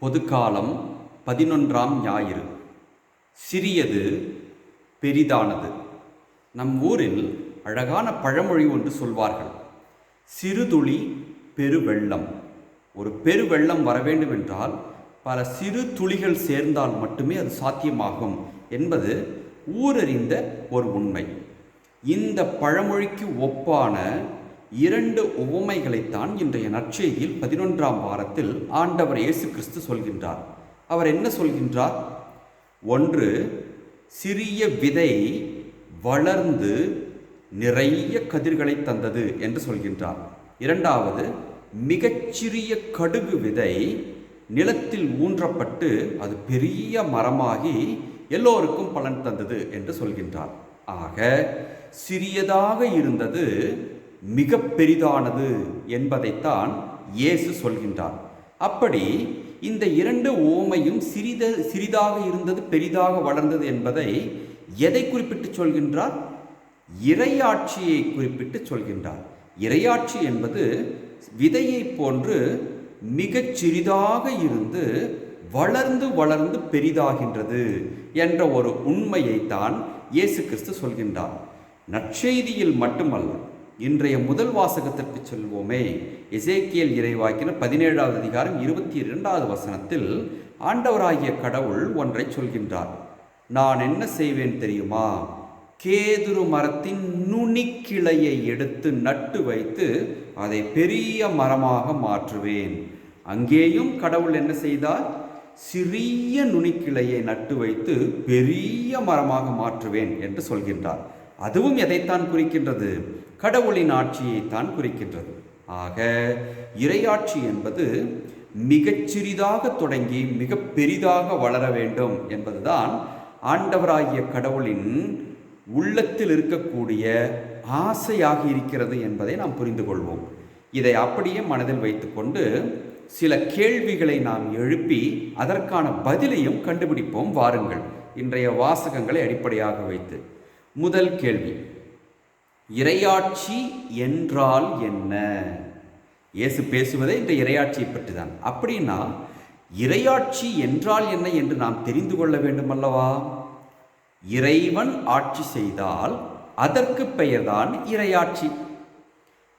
பொதுக்காலம் பதினொன்றாம் ஞாயிறு. சிறியது பெரிதானது. நம் ஊரில் அழகான பழமொழி ஒன்று சொல்வார்கள். சிறுதுளி பெருவெள்ளம். ஒரு பெருவெள்ளம் வர வேண்டும் என்றால் பல சிறு துளிகள் சேர்ந்தால் மட்டுமே அது சாத்தியமாகும் என்பது ஊரறிந்த ஒரு உண்மை. இந்த பழமொழிக்கு ஒப்பான இரண்டு உவமைகளைத்தான் இன்றைய நற்செய்தியில் பதினொன்றாம் வாரத்தில் ஆண்டவர் இயேசு கிறிஸ்து சொல்கின்றார். அவர் என்ன சொல்கின்றார்? ஒன்று சிறிய விதை வளர்ந்து நிறைய கதிர்களை தந்தது என்று சொல்கின்றார். இரண்டாவது மிகச்சிறிய கடுகு விதை நிலத்தில் ஊன்றப்பட்டு அது பெரிய மரமாகி எல்லோருக்கும் பலன் தந்தது என்று சொல்கின்றார். ஆக சிறியதாக இருந்தது மிக பெரிதானது என்பதைத்தான் இயேசு சொல்கின்றார். அப்படி இந்த இரண்டு ஓமையும் சிறித சிறிதாக இருந்தது பெரிதாக வளர்ந்தது என்பதை எதை குறிப்பிட்டு சொல்கின்றார்? இரையாட்சியை குறிப்பிட்டு சொல்கின்றார். இறையாட்சி என்பது விதையை போன்று மிகச் சிறிதாக இருந்து வளர்ந்து வளர்ந்து பெரிதாகின்றது என்ற ஒரு உண்மையைத்தான் இயேசு கிறிஸ்து சொல்கின்றார். நற்செய்தியில் மட்டுமல்ல இன்றைய முதல் வாசகத்திற்கு செல்வோமே எசேக்கியல் இறைவாக்கின பதினேழாவது அதிகாரம் இருபத்தி இரண்டாவது வசனத்தில் ஆண்டவராகிய கடவுள் ஒன்றை சொல்கின்றார் நான் என்ன செய்வேன் தெரியுமா? கேதுரு மரத்தின் நுனிக்கிளையை எடுத்து நட்டு வைத்து அதை பெரிய மரமாக மாற்றுவேன். அங்கேயும் கடவுள் என்ன செய்தார்? சிறிய நுனிக்கிளையை நட்டு வைத்து பெரிய மரமாக மாற்றுவேன் என்று சொல்கின்றார். அதுவும் எதைத்தான் குறிக்கின்றது? கடவுளின் ஆட்சியைத்தான் குறிக்கின்றது. ஆக இறையாட்சி என்பது மிகச்சிறிதாக தொடங்கி மிக பெரிதாக வளர வேண்டும் என்பதுதான் ஆண்டவராகிய கடவுளின் உள்ளத்தில் இருக்கக்கூடிய ஆசையாக இருக்கிறது என்பதை நாம் புரிந்து கொள்வோம். இதை அப்படியே மனதில் வைத்துக்கொண்டு சில கேள்விகளை நாம் எழுப்பி அதற்கான பதிலையும் கண்டுபிடிப்போம் வாருங்கள். இன்றைய வாசகங்களை அடிப்படையாக வைத்து. முதல் கேள்வி. இறையாட்சி என்றால் என்ன? இயேசு பேசுவதே இந்த இறையாட்சியை பற்றி தான் அப்படின்னா இறையாட்சி என்றால் என்ன என்று நாம் தெரிந்து கொள்ள வேண்டும் அல்லவா இறைவன் ஆட்சி செய்தால் அதற்கு பெயர்தான் இறையாட்சி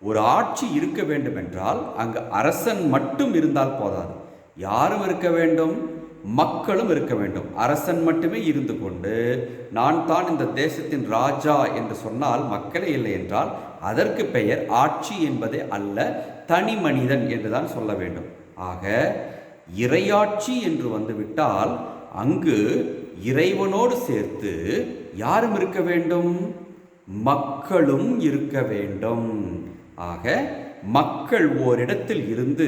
ஒரு ஆட்சி இருக்க வேண்டும் என்றால் அங்கு அரசன் மட்டும் இருந்தால் போதாது. யாரும் இருக்க வேண்டும்? மக்களும் இருக்க வேண்டும். அரசன் மட்டுமே இருந்து கொண்டு நான் தான் இந்த தேசத்தின் ராஜா என்று சொன்னால் மக்களே இல்லை என்றால் அதற்கு பெயர் ஆட்சி என்பதே அல்ல தனி மனிதன் என்றுதான் சொல்ல வேண்டும். ஆக இறையாட்சி என்று வந்துவிட்டால் அங்கு இறைவனோடு சேர்த்து யாரும் இருக்க வேண்டும்? மக்களும் இருக்க வேண்டும். ஆக மக்கள் ஓரிடத்தில் இருந்து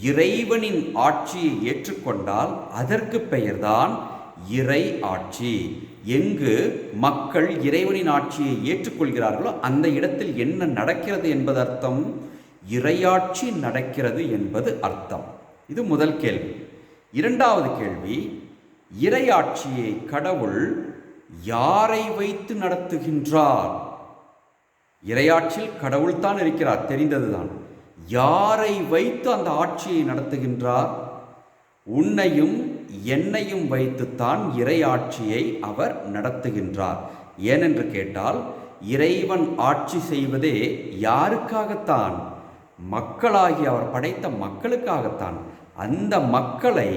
இறைவனின் ஆட்சியை ஏற்றுக்கொண்டால் அதற்கு பெயர்தான் இறை ஆட்சி. எங்கு மக்கள் இறைவனின் ஆட்சியை ஏற்றுக்கொள்கிறார்களோ அந்த இடத்தில் என்ன நடக்கிறது என்பது அர்த்தம் இறையாட்சி நடக்கிறது என்பது அர்த்தம். இது முதல் கேள்வி. இரண்டாவது கேள்வி இறையாட்சியை கடவுள் யாரை வைத்து நடத்துகின்றார்? இறையாட்சியில் கடவுள்தான் இருக்கிறார் தெரிந்ததுதான். யாரை வைத்து அந்த ஆட்சியை நடத்துகின்றார்? உன்னையும் என்னையும் வைத்துத்தான் இறை ஆட்சியை அவர் நடத்துகின்றார். ஏனென்று கேட்டால் இறைவன் ஆட்சி செய்வதே யாருக்காகத்தான்? மக்களாகி அவர் படைத்த மக்களுக்காகத்தான். அந்த மக்களை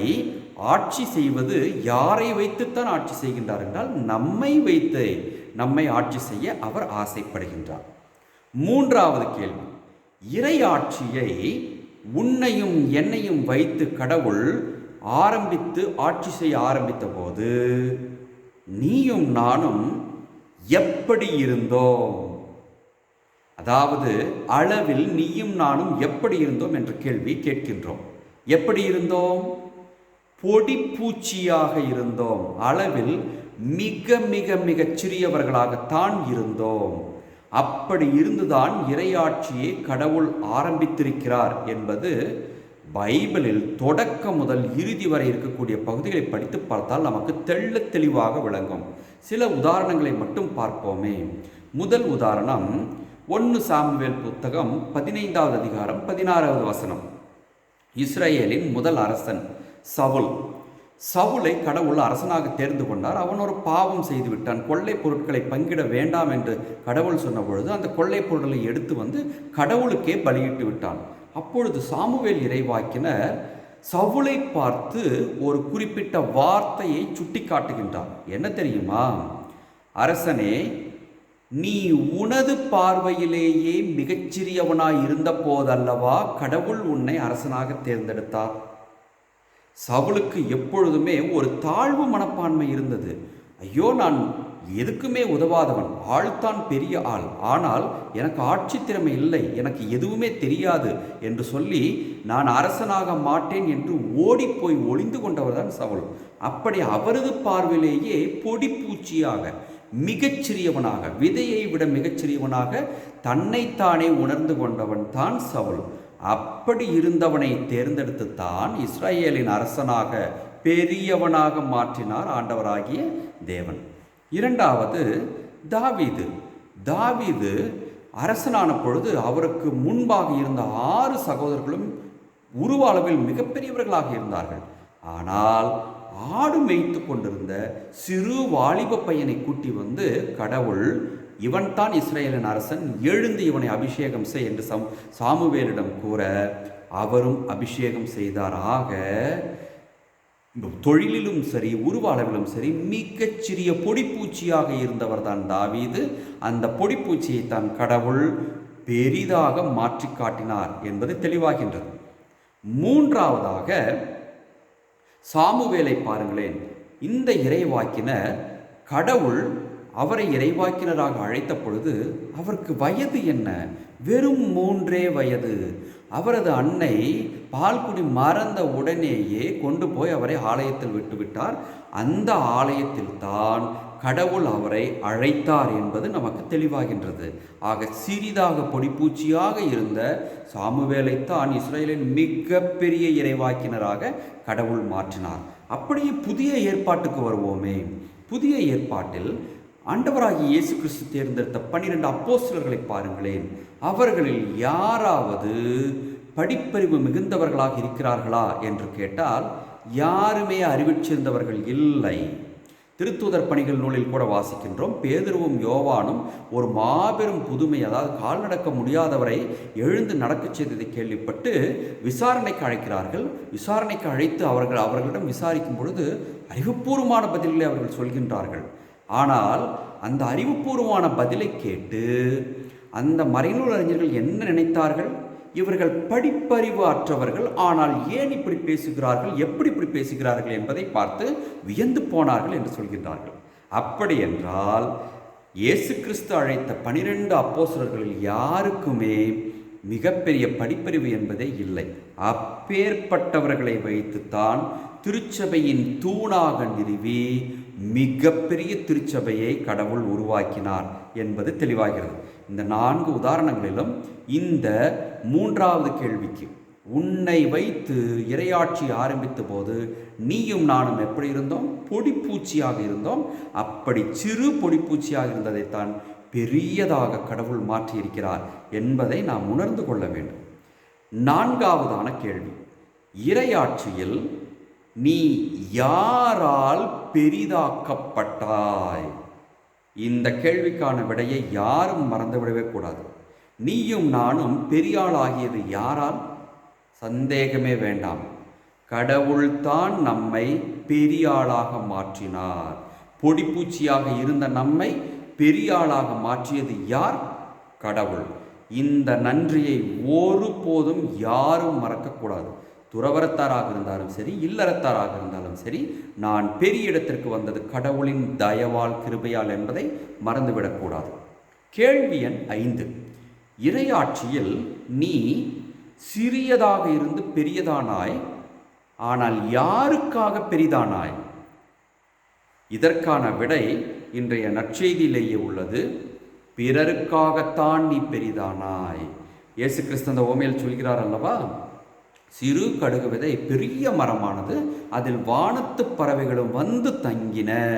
ஆட்சி செய்வது யாரை வைத்துத்தான் ஆட்சி செய்கின்றார் என்றால் நம்மை வைத்து நம்மை ஆட்சி செய்ய அவர் ஆசைப்படுகின்றார். மூன்றாவது கேள்வி. இறையாட்சியை உன்னையும் என்னையும் வைத்து கடவுள் ஆரம்பித்து ஆட்சி செய்ய ஆரம்பித்த போது நீயும் நானும் எப்படி இருந்தோம்? அதாவது அளவில் நீயும் நானும் எப்படி இருந்தோம் என்ற கேள்வி கேட்கின்றோம். எப்படி இருந்தோம்? பொடி பூச்சியாக இருந்தோம். அளவில் மிக மிக மிகச் சிறியவர்களாகத்தான் இருந்தோம். அப்படி இருந்துதான் இறையாட்சியை கடவுள் ஆரம்பித்திருக்கிறார் என்பது பைபிளில் தொடக்கம் முதல் இறுதி வரை இருக்கக்கூடிய பகுதிகளை படித்து பார்த்தால் நமக்கு தெள்ள தெளிவாக விளங்கும். சில உதாரணங்களை மட்டும் பார்ப்போமே. முதல் உதாரணம் ஒன்று சாமுவேல் புத்தகம் பதினைந்தாவது அதிகாரம் பதினாறாவது வசனம். இஸ்ரேலின் முதல் அரசன் சவுல். சவுலை கடவுள் அரசனாக தேர்ந்து கொண்டார். அவன் ஒரு பாவம் செய்து விட்டான். கொள்ளை பொருட்களை பங்கிட வேண்டாம் என்று கடவுள் சொன்ன பொழுது அந்த கொள்ளை பொருட்களை எடுத்து வந்து கடவுளுக்கே பலியிட்டு விட்டான். அப்பொழுது சாமுவேல் இறைவாக்கினர் சவுளை பார்த்து ஒரு குறிப்பிட்ட வார்த்தையை சுட்டி காட்டுகின்றார் என்ன தெரியுமா? அரசனே நீ உனது பார்வையிலேயே மிகச்சிறியவனாய் இருந்த போதல்லவா கடவுள் உன்னை அரசனாக தேர்ந்தெடுத்தார்? சவுளுக்கு எப்பொழுதுமே ஒரு தாழ்வு மனப்பான்மை இருந்தது. ஐயோ நான் எதுக்குமே உதவாதவன் ஆள்தான் பெரிய ஆள். ஆனால் எனக்கு ஆட்சி திறமை இல்லை எனக்கு எதுவுமே தெரியாது என்று சொல்லி நான் அரசனாக மாட்டேன் என்று ஓடிப்போய் ஒளிந்து கொண்டவர் தான் சவுல். அப்படி அவரது பார்வையிலேயே பொடி பூச்சியாக மிகச்சிறியவனாக விதையை விட மிகச்சிறியவனாக தன்னைத்தானே உணர்ந்து கொண்டவன் தான் சவுல். அப்படி இருந்தவனை தேர்ந்தெடுத்து தான் இஸ்ரேலின் அரசனாக பெரியவனாக மாற்றினார் ஆண்டவராகிய தேவன். இரண்டாவது தாவீது. தாவீது அரசனான பொழுது அவருக்கு முன்பாக இருந்த ஆறு சகோதரர்களும் உருவ அளவில் மிகப்பெரியவர்களாக இருந்தார்கள். ஆனால் ஆடு மேய்த்து கொண்டிருந்த சிறு வாலிப பையனை கூட்டி வந்து கடவுள் இவன்தான் இஸ்ரேலின் அரசன் எழுந்து இவனை அபிஷேகம் செய் என்று சம் சாமுவேலிடம் கூற அவரும் அபிஷேகம் செய்தார் ஆக தொழிலிலும் சரி உருவ அளவிலும் சரி மிகச்சிறிய பொடிப்பூச்சியாக இருந்தவர் தான் தாவீது. அந்த பொடிப்பூச்சியை தான் கடவுள் பெரிதாக மாற்றி காட்டினார் என்பது தெளிவாகின்றது. மூன்றாவதாக சாமுவேலை பாருங்களேன் இந்த இறைவாக்கினர் கடவுள் அவரை இறைவாக்கினராக அழைத்த பொழுது அவருக்கு வயது என்ன? வெறும் மூன்றே வயது. அவரது அன்னை பால்குடி மறந்த உடனேயே கொண்டு போய் அவரை ஆலயத்தில் விட்டுவிட்டார். அந்த ஆலயத்தில் தான் கடவுள் அவரை அழைத்தார் என்பது நமக்கு தெளிவாகின்றது. ஆக சிறிதாக பொடிப்பூச்சியாக இருந்த சாமுவேலைத்தான் இஸ்ரேலின் மிகப்பெரிய இறைவாக்கினராக கடவுள் மாற்றினார். அப்படியே புதிய ஏற்பாட்டுக்கு வருவோமே. புதிய ஏற்பாட்டில் ஆண்டவராகி இயேசு கிறிஸ்து தேர்ந்தெடுத்த பன்னிரெண்டு அப்போஸ்தலர்களை பாருங்களேன். அவர்களில் யாராவது படிப்பறிவு மிகுந்தவர்களாக இருக்கிறார்களா என்று கேட்டால் யாருமே அறிவிச்சிருந்தவர்கள் இல்லை. திருத்தூதர் பணிகள் நூலில் கூட வாசிக்கின்றோம் பேதுருவும் யோவானும் ஒரு மாபெரும் புதுமை அதாவது கால் நடக்க முடியாதவரை எழுந்து நடக்கச் செய்ததை கேள்விப்பட்டு விசாரணைக்கு அழைக்கிறார்கள். விசாரணைக்கு அழைத்து அவர்கள் அவர்களிடம் விசாரிக்கும் பொழுது அறிவுபூர்வமான பதில்களை அவர்கள் சொல்கின்றார்கள். ஆனால் அந்த அறிவுபூர்வமான பதிலை கேட்டு அந்த மறைநூல் அறிஞர்கள் என்ன நினைத்தார்கள்? இவர்கள் படிப்பறிவு அற்றவர்கள் ஆனால் ஏன் இப்படி பேசுகிறார்கள்? எப்படி இப்படி பேசுகிறார்கள் என்பதை பார்த்து வியந்து போனார்கள் என்று சொல்கின்றார்கள். அப்படி என்றால் இயேசு கிறிஸ்து அழைத்த பனிரெண்டு அப்போஸ்தலர்களில் யாருக்குமே மிகப்பெரிய படிப்பறிவு என்பதே இல்லை. அப்பேற்பட்டவர்களை வைத்துத்தான் திருச்சபையின் தூணாக நிறுவி மிகப்பெரிய திருச்சபையை கடவுள் உருவாக்கினார் என்பது தெளிவாகிறது. இந்த நான்கு உதாரணங்களிலும் இந்த மூன்றாவது கேள்விக்கு உன்னை வைத்து இரையாட்சி ஆரம்பித்த போது நீயும் நானும் எப்படி இருந்தோம்? பொடிப்பூச்சியாக இருந்தோம். அப்படி சிறு பொடிப்பூச்சியாக இருந்ததைத்தான் பெரியதாக கடவுள் மாற்றியிருக்கிறார் என்பதை நாம் உணர்ந்து கொள்ள வேண்டும். நான்காவதான கேள்வி இரையாட்சியில் நீ யாரால் பெரிதாக்கப்பட்டாய். இந்த கேள்விக்கான விடையை யாரும் மறந்துவிடவே கூடாது. நீயும் நானும் பெரியாளாகியது யாரால்? சந்தேகமே வேண்டாம். கடவுள்தான் நம்மை பெரியாளாக மாற்றினார். பொடிப்பூச்சியாக இருந்த நம்மை பெரியாளாக மாற்றியது யார்? கடவுள். இந்த நன்றியை ஒருபோதும் யாரும் மறக்கக்கூடாது. துறவரத்தாராக இருந்தாலும் சரி இல்லறத்தாராக இருந்தாலும் சரி நான் பெரிய இடத்திற்கு வந்தது கடவுளின் தயவால் கிருபையால் என்பதை மறந்துவிடக்கூடாது கேள்வி எண் ஐந்து. இறையாட்சியில் நீ சிறியதாக இருந்து பெரியதானாய் ஆனால் யாருக்காக பெரிதானாய்? இதற்கான விடை இன்றைய நற்செய்தியிலேயே உள்ளது. பிறருக்காகத்தான் நீ பெரிதானாய். இயேசு கிறிஸ்து அந்த ஓமையில் சொல்கிறார் அல்லவா? சிறு கடுகு விதை பெரிய மரமானது. அதில் வானத்து பறவைகளும் வந்து தங்கின.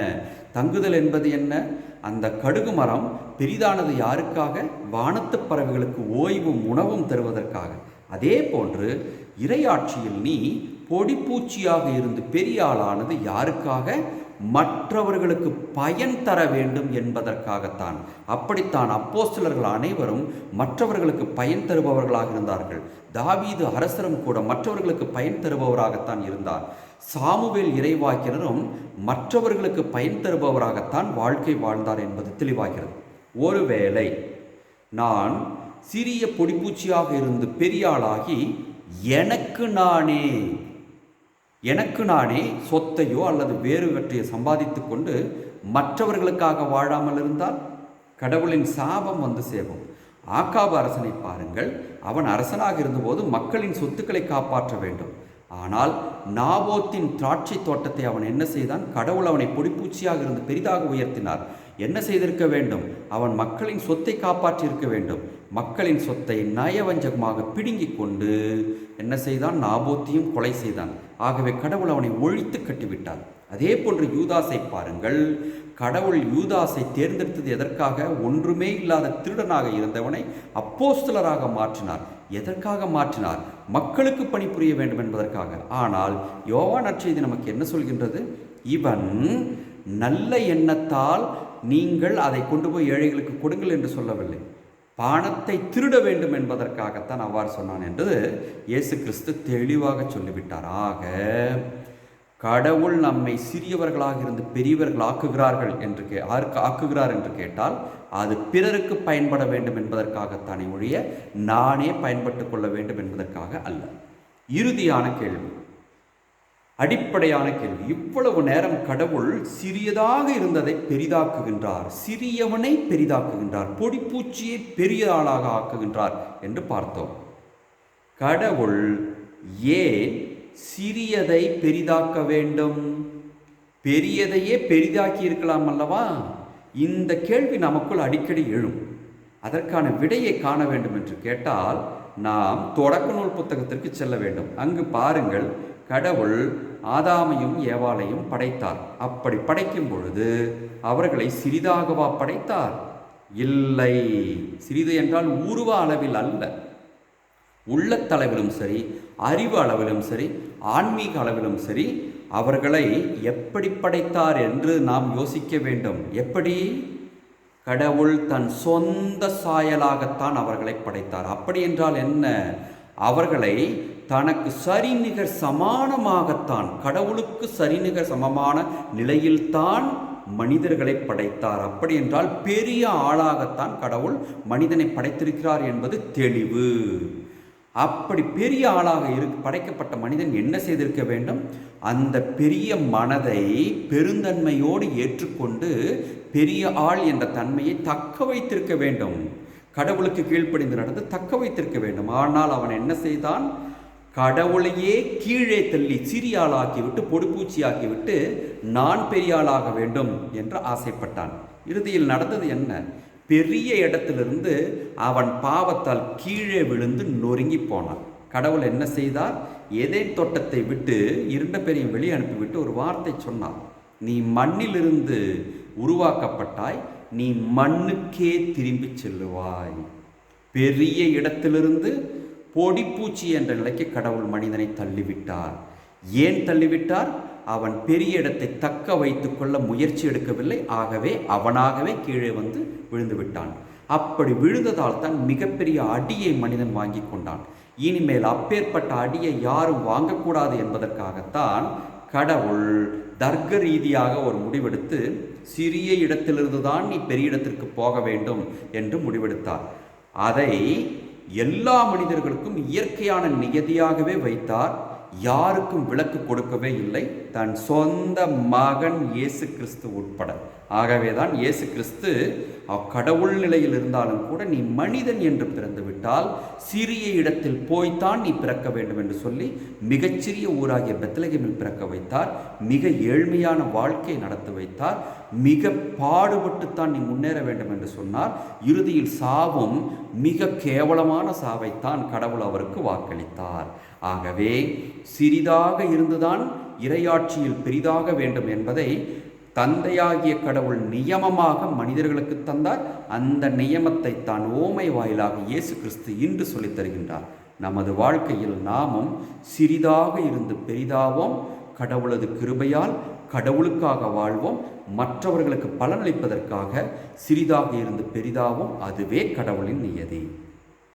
தங்குதல் என்பது என்ன? அந்த கடுகு மரம் பெரிதானது யாருக்காக? வானத்து பறவைகளுக்கு ஓய்வும் உணவும் தருவதற்காக. அதே போன்று இறையாட்சியில் நீ பொடிப்பூச்சியாக இருந்து பெரிய ஆளானது யாருக்காக? மற்றவர்களுக்கு பயன் தர வேண்டும் என்பதற்காகத்தான். அப்படித்தான் அப்போஸ்தலர்கள் அனைவரும் மற்றவர்களுக்கு பயன் தருபவர்களாக இருந்தார்கள். தாவீது அரசரும் கூட மற்றவர்களுக்கு பயன் தருபவராகத்தான் இருந்தார். சாமுவேல் இறைவாக்கினரும் மற்றவர்களுக்கு பயன் தருபவராகத்தான் வாழ்க்கை வாழ்ந்தார் என்பது தெளிவாகிறது. ஒருவேளை நான் சிறிய பொடிப்பூச்சியாக இருந்து பெரிய ஆளாகி எனக்கு நானே எனக்கு நானே சொத்தையோ அல்லது வேறுவற்றையோ சம்பாதித்து கொண்டு மற்றவர்களுக்காக வாழாமல் இருந்தால் கடவுளின் சாபம் வந்து சேரும். ஆக்காபு அரசனை பாருங்கள். அவன் அரசனாக இருந்தபோது மக்களின் சொத்துக்களை காப்பாற்ற வேண்டும். ஆனால் நாபோத்தின் திராட்சை தோட்டத்தை அவன் என்ன செய்தான்? கடவுள் அவனை பொடிப்பூச்சியாக இருந்து பெரிதாக உயர்த்தினார். என்ன செய்திருக்க வேண்டும்? அவன் மக்களின் சொத்தை காப்பாற்றியிருக்க வேண்டும். மக்களின் சொத்தை நயவஞ்சகமாக பிடுங்கிக் கொண்டு என்ன செய்தான்? நாபோத்தியும் கொலை செய்தான். ஆகவே கடவுள் அவனை ஒழித்து கட்டிவிட்டார் அதே போன்று யூதாசை பாருங்கள். கடவுள் யூதாசை தேர்ந்தெடுத்தது எதற்காக? ஒன்றுமே இல்லாத திருடனாக இருந்தவனை அப்போஸ்தலராக மாற்றினார். எதற்காக மாற்றினார்? மக்களுக்கு பணிபுரிய வேண்டும் என்பதற்காக. ஆனால் யோவான் நற்செய்தி நமக்கு என்ன சொல்கின்றது? இவன் நல்ல எண்ணத்தால் நீங்கள் அதை கொண்டு போய் ஏழைகளுக்கு கொடுங்கள் என்று சொல்லவில்லை. பானத்தை திருட வேண்டும் என்பதற்காகத்தான் அவ்வாறு சொன்னான் என்று இயேசு கிறிஸ்து தெளிவாக சொல்லிவிட்டார். ஆக கடவுள் நம்மை சிறியவர்களாக இருந்து பெரியவர்கள் ஆக்குகிறார்கள் என்று கே ஆருக்கு ஆக்குகிறார் என்று கேட்டால் அது பிறருக்கு பயன்பட வேண்டும் என்பதற்காகத்தானே ஒழிய நானே பயன்பட்டு கொள்ள வேண்டும் என்பதற்காக அல்ல. இறுதியான கேள்வி. அடிப்படையான கேள்வி. இவ்வளவு நேரம் கடவுள் சிறியதாக இருந்ததை பெரிதாக்குகின்றார். சிறியவனை பெரிதாக்குகின்றார். பொடிப்பூச்சியை பெரிய ஆளாக ஆக்குகின்றார் என்று பார்த்தோம். கடவுள் ஏன் சிறியதை பெரிதாக்க வேண்டும்? பெரியதையே பெரிதாக்கி இருக்கலாம் அல்லவா? இந்த கேள்வி நமக்குள் அடிக்கடி எழும். அதற்கான விடையை காண வேண்டும் என்று கேட்டால் நாம் தொடக்க நூல் புத்தகத்திற்கு செல்ல வேண்டும். அங்கு பாருங்கள் கடவுள் ஆதாமையும் ஏவாளையும் படைத்தார். அப்படி படைக்கும் பொழுது அவர்களை சிறிதாகவா படைத்தார்? இல்லை. சிறிது என்றால் உருவ அளவில் அல்ல. உள்ளத்தளவிலும் சரி அறிவு அளவிலும் சரி ஆன்மீக அளவிலும் சரி அவர்களை எப்படி படைத்தார் என்று நாம் யோசிக்க வேண்டும். எப்படி? கடவுள் தன் சொந்த சாயலாகத்தான் அவர்களை படைத்தார். அப்படி என்றால் என்ன? அவர்களை தனக்கு சரிநிகர் சமானமாகத்தான் கடவுளுக்கு சரிநிகர் சமமான நிலையில்தான் மனிதர்களை படைத்தார். அப்படி என்றால் பெரிய ஆளாகத்தான் கடவுள் மனிதனை படைத்திருக்கிறார் என்பது தெளிவு. அப்படி பெரிய ஆளாக இரு படைக்கப்பட்ட மனிதன் என்ன செய்திருக்க வேண்டும்? அந்த பெரிய மனதை பெருந்தன்மையோடு ஏற்றுக்கொண்டு பெரிய ஆள் என்ற தன்மையை தக்க வைத்திருக்க வேண்டும். கடவுளுக்கு கீழ்ப்படிந்து நடந்து தக்க வைத்திருக்க வேண்டும். ஆனால் அவன் என்ன செய்தான்? கடவுளையே கீழே தள்ளி சிறியாளாக்கிவிட்டு பொடுப்பூச்சியாக்கிவிட்டு நான் பெரியாளாக வேண்டும் என்று ஆசைப்பட்டான். இறுதியில் நடந்தது என்ன? பெரிய இடத்திலிருந்து அவன் பாவத்தால் கீழே விழுந்து நொறுங்கி போனான். கடவுள் என்ன செய்தார்? எதை தோட்டத்தை விட்டு இருண்ட பெரிய வெளியே அனுப்பிவிட்டு ஒரு வார்த்தை சொன்னார் நீ மண்ணிலிருந்து உருவாக்கப்பட்டாய் நீ மண்ணுக்கே திரும்பி செல்லுவாய். பெரிய இடத்திலிருந்து பொடிப்பூச்சி என்ற நிலைக்கு கடவுள் மனிதனை தள்ளிவிட்டார். ஏன் தள்ளிவிட்டார்? அவன் பெரிய இடத்தை தக்க வைத்து கொள்ள முயற்சி எடுக்கவில்லை. ஆகவே அவனாகவே கீழே வந்து விழுந்து விட்டான். அப்படி விழுந்ததால் தான் மிகப்பெரிய அடியை மனிதன் வாங்கி கொண்டான். இனிமேல் அப்பேற்பட்ட அடியை யாரும் வாங்கக்கூடாது என்பதற்காகத்தான் கடவுள் தர்க்க ரீதியாக ஒரு முடிவெடுத்து சிறிய இடத்திலிருந்து தான் நீ பெரிய இடத்திற்கு போக வேண்டும் என்று முடிவெடுத்தார். அதை எல்லா மனிதர்களுக்கும் இயற்கையான நியதியாகவே வைத்தார். யாருக்கும் விளக்கு கொடுக்கவே இல்லை. தன் சொந்த மகன் இயேசு கிறிஸ்து உட்பட. ஆகவே தான் இயேசு கிறிஸ்து கடவுள் நிலையில் இருந்தாலும் கூட நீ மனிதன் என்று பிறந்து விட்டால் சிறிய இடத்தில் போய்த்தான் நீ பிறக்க வேண்டும் என்று சொல்லி மிகச்சிறிய ஊராகிய பெத்தலகமில் பிறக்க வைத்தார். மிக ஏழ்மையான வாழ்க்கை நடத்த வைத்தார். மிக பாடுபட்டுத்தான் நீ முன்னேற வேண்டும் என்று சொன்னார். இறுதியில் சாவும் மிக கேவலமான சாவைத்தான் கடவுள் அவருக்கு வாக்களித்தார். ஆகவே சிறிதாக இருந்துதான் இரையாட்சியில் பெரிதாக வேண்டும் என்பதை தந்தையாகிய கடவுள் நியமமாக மனிதர்களுக்கு தந்தார். அந்த நியமத்தை தான் ஓமை வாயிலாக இயேசு கிறிஸ்து இன்று சொல்லித் தருகின்றார். நமது வாழ்க்கையில் நாமும் சிறிதாக இருந்து பெரிதாவோம். கடவுளது கிருபையால் கடவுளுக்காக வாழ்வோம் மற்றவர்களுக்கு பலனளிப்பதற்காக சிறிதாக இருந்து பெரிதாகவும் அதுவே கடவுளின் நியதி.